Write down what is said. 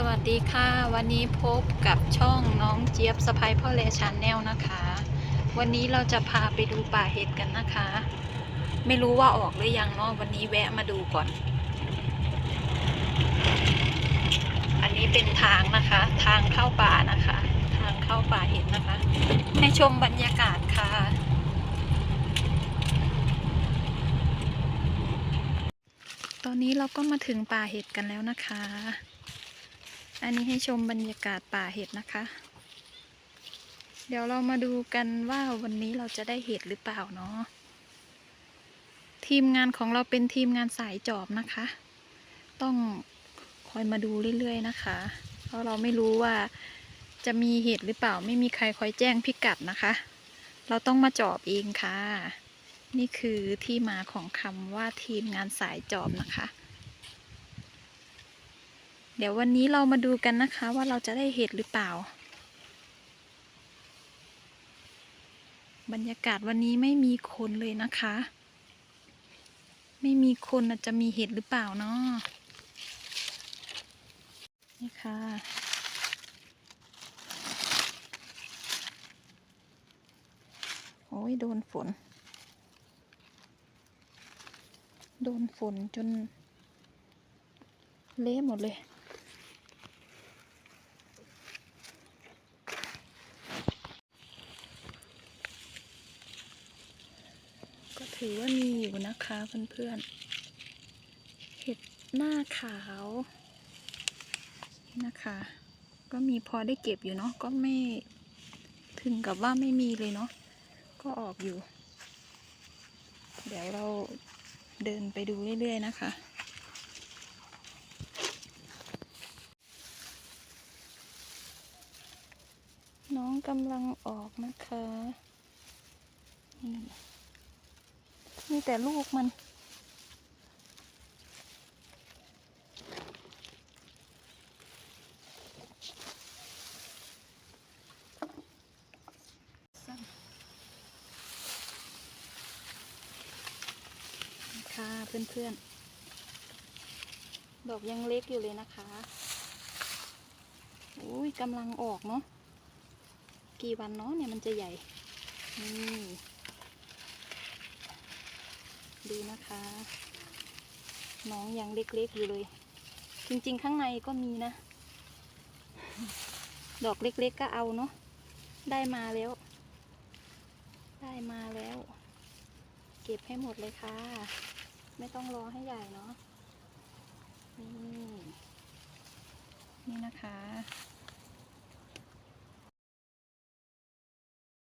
สวัสดีค่ะ วันนี้พบกับช่องน้องเจี๊ยบสไปพ่อเลชานแนลนะคะ วันนี้เราจะพาไปดูป่าเห็ดกันนะคะ ไม่รู้ว่าออกหรือยังเนาะวันนี้แวะมาดูก่อน อันนี้เป็นทางนะคะ ทางเข้าป่านะคะ ทางเข้าป่าเห็ดนะคะ ให้ชมบรรยากาศค่ะตอนนี้เราก็มาถึงป่าเห็ดกันแล้วนะคะ อันนี้ให้ชมบรรยากาศป่าเห็ดนะคะ เดี๋ยวเรามาดูกันว่าวันนี้เราจะได้เห็ดหรือเปล่าเนาะ ทีมงานของเราเป็นทีมงานสายจอบนะคะ ต้องคอยมาดูเรื่อยๆนะคะ เพราะเราไม่รู้ว่าจะมีเห็ดหรือเปล่า ไม่มีใครคอยแจ้งพิกัดนะคะ เราต้องมาจอบเองค่ะ นี่คือที่มาของคำว่าทีมงานสายจอบนะคะ เดี๋ยววันนี้เรามาดูกันนะคะว่าเราจะได้เห็ดหรือเปล่า บรรยากาศวันนี้ไม่มีคนเลยนะคะ ไม่มีคนจะมีเห็ดหรือเปล่าเนาะนี่ค่ะโอ้ยโดนฝน โดนฝนจนเละหมดเลย ถือว่ามีอยู่นะคะเพื่อนๆ เห็ดหน้าขาวนะคะ ก็มีพอได้เก็บอยู่เนาะ ก็ไม่ถึงกับว่าไม่มีเลยเนาะ ก็ออกอยู่ เดี๋ยวเราเดินไปดูเรื่อยๆนะคะน้องกำลังออกนะคะนี่ มีแต่ลูกมัน ค่ะเพื่อนๆ ดอกยังเล็กอยู่เลยนะคะอุ้ยกำลังออกเนาะ กี่วันเนาะเนี่ยมันจะใหญ่ นี่ ดูนะคะ น้องยังเล็กๆอยู่เลย จริงๆ ข้างในก็มีนะ ดอกเล็กๆก็เอาเนาะได้มาแล้ว ได้มาแล้ว เก็บให้หมดเลยค่ะ ไม่ต้องรอให้ใหญ่เนาะนี่นี่นะคะ